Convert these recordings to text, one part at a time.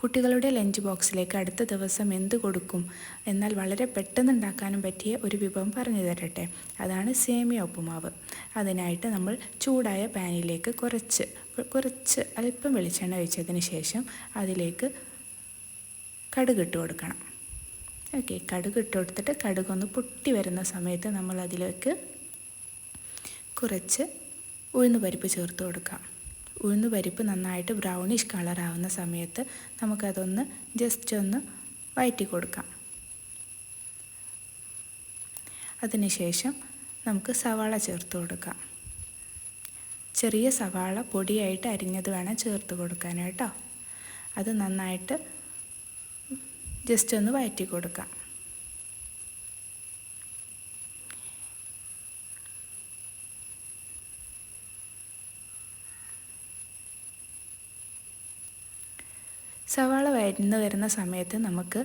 കുട്ടികളുടെ ലഞ്ച് ബോക്സിലേക്ക് അടുത്ത ദിവസം എന്ത് കൊടുക്കും? എന്നാൽ വളരെ പെട്ടെന്ന് ഉണ്ടാക്കാനും പറ്റിയ ഒരു വിഭവം പറഞ്ഞു തരട്ടെ. അതാണ് സേമിയ ഉപ്പുമാവ്. അതിനായിട്ട് നമ്മൾ ചൂടായ പാനിലേക്ക് കുറച്ച് കുറച്ച് അല്പം വെളിച്ചെണ്ണ ഒഴിച്ചതിന് ശേഷം അതിലേക്ക് കടുക് ഇട്ട് കൊടുക്കണം. ഓക്കെ കടുക് ഇട്ട് കൊടുത്തിട്ട് കടുകൊന്ന് പൊട്ടി വരുന്ന സമയത്ത് നമ്മൾ അതിലേക്ക് കുറച്ച് ഉഴുന്ന് പരിപ്പ് ചേർത്ത് കൊടുക്കാം. ഉഴുന്ന് പരിപ്പ് നന്നായിട്ട് ബ്രൗണിഷ് കളറാവുന്ന സമയത്ത് നമുക്കതൊന്ന് ജസ്റ്റ് ഒന്ന് വയറ്റി കൊടുക്കാം. അതിനുശേഷം നമുക്ക് സവാള ചേർത്ത് കൊടുക്കാം. ചെറിയ സവാള പൊടിയായിട്ട് അരിഞ്ഞത് വേണം ചേർത്ത് കൊടുക്കാൻ കേട്ടോ. അത് നന്നായിട്ട് ജസ്റ്റ് ഒന്ന് വയറ്റി കൊടുക്കാം. സവാള വഴന്ന് വരുന്ന സമയത്ത് നമുക്ക്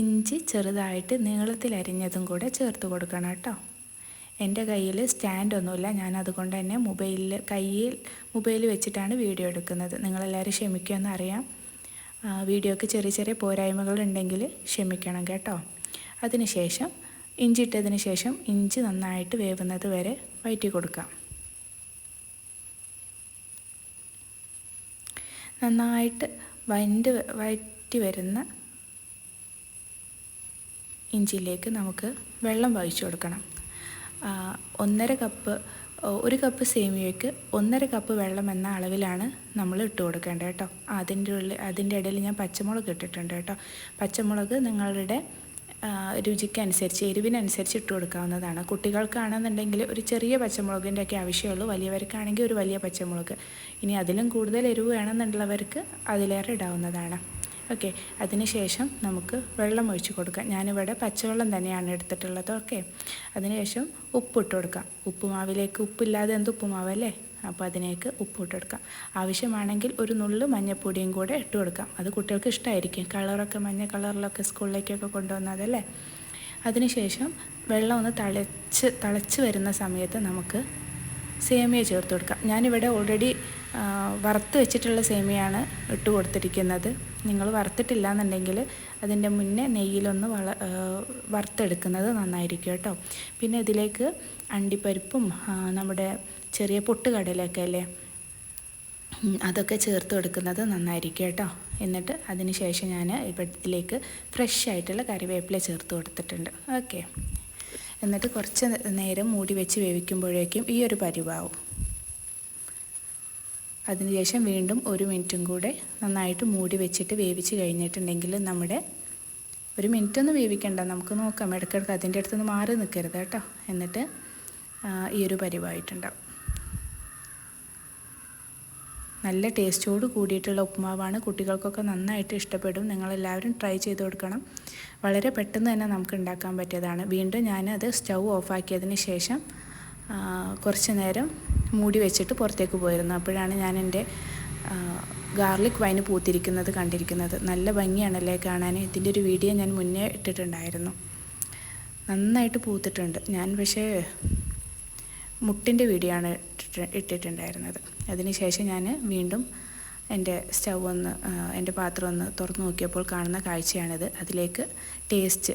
ഇഞ്ചി ചെറുതായിട്ട് നീളത്തിൽ അരിഞ്ഞതും കൂടെ ചേർത്ത് കൊടുക്കണം കേട്ടോ. എന്റെ കയ്യിൽ സ്റ്റാൻഡൊന്നുമില്ല ഞാൻ അതുകൊണ്ട് തന്നെ മൊബൈലിൽ കയ്യിൽ മൊബൈൽ വെച്ചിട്ടാണ് വീഡിയോ എടുക്കുന്നത്. നിങ്ങളെല്ലാവരും ക്ഷമിക്കുമെന്ന് അറിയാം. വീഡിയോക്ക് ചെറിയ ചെറിയ പോരായ്മകൾ ഉണ്ടെങ്കിൽ ക്ഷമിക്കണം കേട്ടോ. അതിനുശേഷം ഇഞ്ചി ഇട്ടതിന് ശേഷം ഇഞ്ചി നന്നായിട്ട് വേവുന്നത് വരെ വയറ്റി കൊടുക്കാം. നന്നായിട്ട് വഴണ്ട് വഴറ്റി വരുന്ന ഇഞ്ചിയിലേക്ക് നമുക്ക് വെള്ളം വഹിച്ചു കൊടുക്കണം. ഒന്നര കപ്പ് ഒരു കപ്പ് സേമിയയ്ക്ക് ഒന്നര കപ്പ് വെള്ളം എന്ന അളവിലാണ് നമ്മൾ ഇട്ട് കൊടുക്കേണ്ടത് കേട്ടോ. അതിന്റെ ഉള്ളിൽ അതിന്റെ ഇടയിൽ ഞാൻ പച്ചമുളക് ഇട്ടിട്ടുണ്ട് കേട്ടോ. പച്ചമുളക് നിങ്ങളുടെ രുചിക്കനുസരിച്ച് എരിവിനനുസരിച്ച് ഇട്ട് കൊടുക്കാവുന്നതാണ്. കുട്ടികൾക്കാണെന്നുണ്ടെങ്കിൽ ഒരു ചെറിയ പച്ചമുളകിന്റെ ഒക്കെ ആവശ്യമുള്ളൂ. വലിയവർക്കാണെങ്കിൽ ഒരു വലിയ പച്ചമുളക്. ഇനി അതിലും കൂടുതൽ എരിവ് വേണമെന്നുള്ളവർക്ക് അതിലേറെ ഇടാവുന്നതാണ്. ഓക്കെ. അതിനുശേഷം നമുക്ക് വെള്ളം ഒഴിച്ച് കൊടുക്കാം. ഞാനിവിടെ പച്ചവെള്ളം തന്നെയാണ് എടുത്തിട്ടുള്ളത്. ഓക്കെ. അതിനുശേഷം ഉപ്പിട്ട് കൊടുക്കാം. ഉപ്പുമാവിലേക്ക് ഉപ്പില്ലാതെ എന്ത് ഉപ്പുമാവല്ലേ? അപ്പോൾ അതിനേക്ക് ഉപ്പ് ഇട്ട് ആവശ്യമാണെങ്കിൽ ഒരു നുള്ളു മഞ്ഞപ്പൊടിയും കൂടെ ഇട്ട് കൊടുക്കാം. അത് കുട്ടികൾക്ക് ഇഷ്ടമായിരിക്കും കളറൊക്കെ മഞ്ഞ കളറിലൊക്കെ സ്കൂളിലേക്കൊക്കെ കൊണ്ടുവന്നതല്ലേ? അതിനുശേഷം വെള്ളം ഒന്ന് തിളച്ച് തിളച്ച് വരുന്ന സമയത്ത് നമുക്ക് സേമിയ ചേർത്ത് കൊടുക്കാം. ഞാനിവിടെ ഓൾറെഡി വറുത്ത് വെച്ചിട്ടുള്ള സേമിയാണ് ഇട്ട് കൊടുത്തിരിക്കുന്നത്. നിങ്ങൾ വറുത്തിട്ടില്ല എന്നുണ്ടെങ്കിൽ അതിന്റെ മുന്നേ നെയ്യിലൊന്ന് വള വറുത്തെടുക്കുന്നത് നന്നായിരിക്കും കേട്ടോ. പിന്നെ ഇതിലേക്ക് അണ്ടിപ്പരിപ്പും നമ്മുടെ ചെറിയ പൊട്ടുകടലൊക്കെ അല്ലേ? അതൊക്കെ ചേർത്ത് കൊടുക്കുന്നത് നന്നായിരിക്കും കേട്ടോ. എന്നിട്ട് അതിന് ശേഷം ഞാൻ ഇവിടത്തിലേക്ക് ഫ്രഷ് ആയിട്ടുള്ള കറിവേപ്പില ചേർത്ത് കൊടുത്തിട്ടുണ്ട്. ഓക്കെ എന്നിട്ട് കുറച്ച് നേരം മൂടി വെച്ച് വേവിക്കുമ്പോഴേക്കും ഈ ഒരു പരിവാവും. അതിനുശേഷം വീണ്ടും ഒരു മിനിറ്റും കൂടെ നന്നായിട്ട് മൂടി വെച്ചിട്ട് വേവിച്ച് കഴിഞ്ഞിട്ടുണ്ടെങ്കിൽ നമ്മുടെ ഒരു മിനിറ്റ് ഒന്നും വേവിക്കണ്ട. നമുക്ക് നോക്കാം. ഇടയ്ക്കിടയ്ക്ക് അതിന്റെ അടുത്തുനിന്ന് മാറി നിൽക്കരുത് കേട്ടോ. എന്നിട്ട് ഈ ഒരു പരിവായിട്ടുണ്ടാവും. നല്ല ടേസ്റ്റോട് കൂടിയിട്ടുള്ള ഉപ്പുമാവാണ് കുട്ടികൾക്കൊക്കെ നന്നായിട്ട് ഇഷ്ടപ്പെടും. നിങ്ങളെല്ലാവരും ട്രൈ ചെയ്ത് കൊടുക്കണം. വളരെ പെട്ടെന്ന് തന്നെ നമുക്ക് ഉണ്ടാക്കാൻ പറ്റിയതാണ്. വീണ്ടും ഞാൻ അത് സ്റ്റൗ ഓഫാക്കിയതിന് ശേഷം കുറച്ച് നേരം മൂടി വെച്ചിട്ട് പുറത്തേക്ക് പോയിരുന്നു. അപ്പോഴാണ് ഞാൻ എന്റെ ഗാർലിക് വൈന് പൂത്തിരിക്കുന്നത് കണ്ടിരിക്കുന്നത്. നല്ല ഭംഗിയാണല്ലേ കാണാൻ? ഇതിന്റെ ഒരു വീഡിയോ ഞാൻ മുന്നേ ഇട്ടിട്ടുണ്ടായിരുന്നു. നന്നായിട്ട് പൂത്തിട്ടുണ്ട്. ഞാൻ പക്ഷേ മുട്ടിന്റെ വീഡിയോ ആണ് ഇട്ടിട്ടുണ്ടായിരുന്നത്. അതിനുശേഷം ഞാൻ വീണ്ടും എന്റെ സ്റ്റൗ ഒന്ന് എന്റെ പാത്രം ഒന്ന് തുറന്നു നോക്കിയപ്പോൾ കാണുന്ന കാഴ്ചയാണിത്. അതിലേക്ക് ടേസ്റ്റ്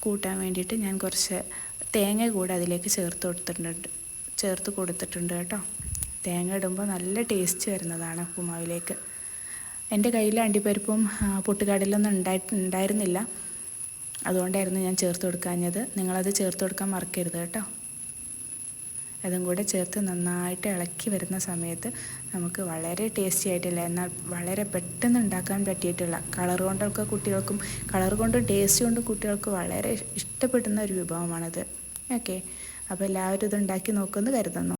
കൂട്ടാൻ വേണ്ടിയിട്ട് ഞാൻ കുറച്ച് തേങ്ങ കൂടെ അതിലേക്ക് ചേർത്ത് കൊടുത്തിട്ടുണ്ട്. ചേർത്ത് കൊടുത്തിട്ടുണ്ട് കേട്ടോ. തേങ്ങ ഇടുമ്പോൾ നല്ല ടേസ്റ്റ് വരുന്നതാണ് ഉപ്പുമാവിലേക്ക്. എന്റെ കയ്യിൽ അണ്ടിപ്പരിപ്പും പൊട്ടുകടലൊന്നും ഉണ്ടായി ഉണ്ടായിരുന്നില്ല. അതുകൊണ്ടായിരുന്നു ഞാൻ ചേർത്ത് കൊടുക്കാഞ്ഞത്. നിങ്ങളത് ചേർത്ത് കൊടുക്കാൻ മറക്കരുത് കേട്ടോ. അതും കൂടെ ചേർത്ത് നന്നായിട്ട് ഇളക്കി വരുന്ന സമയത്ത് നമുക്ക് വളരെ ടേസ്റ്റി ആയിട്ടില്ല. എന്നാൽ വളരെ പെട്ടെന്ന് ഉണ്ടാക്കാൻ പറ്റിയിട്ടുള്ള കളർ കൊണ്ടൊക്കെ കുട്ടികൾക്കും കളർ കൊണ്ടും ടേസ്റ്റ് കൊണ്ടും കുട്ടികൾക്ക് വളരെ ഇഷ്ടപ്പെടുന്ന ഒരു വിഭവമാണത്. ഓക്കെ അപ്പോൾ എല്ലാവരും ഇത് ഉണ്ടാക്കി നോക്കുമെന്ന് കരുതുന്നു.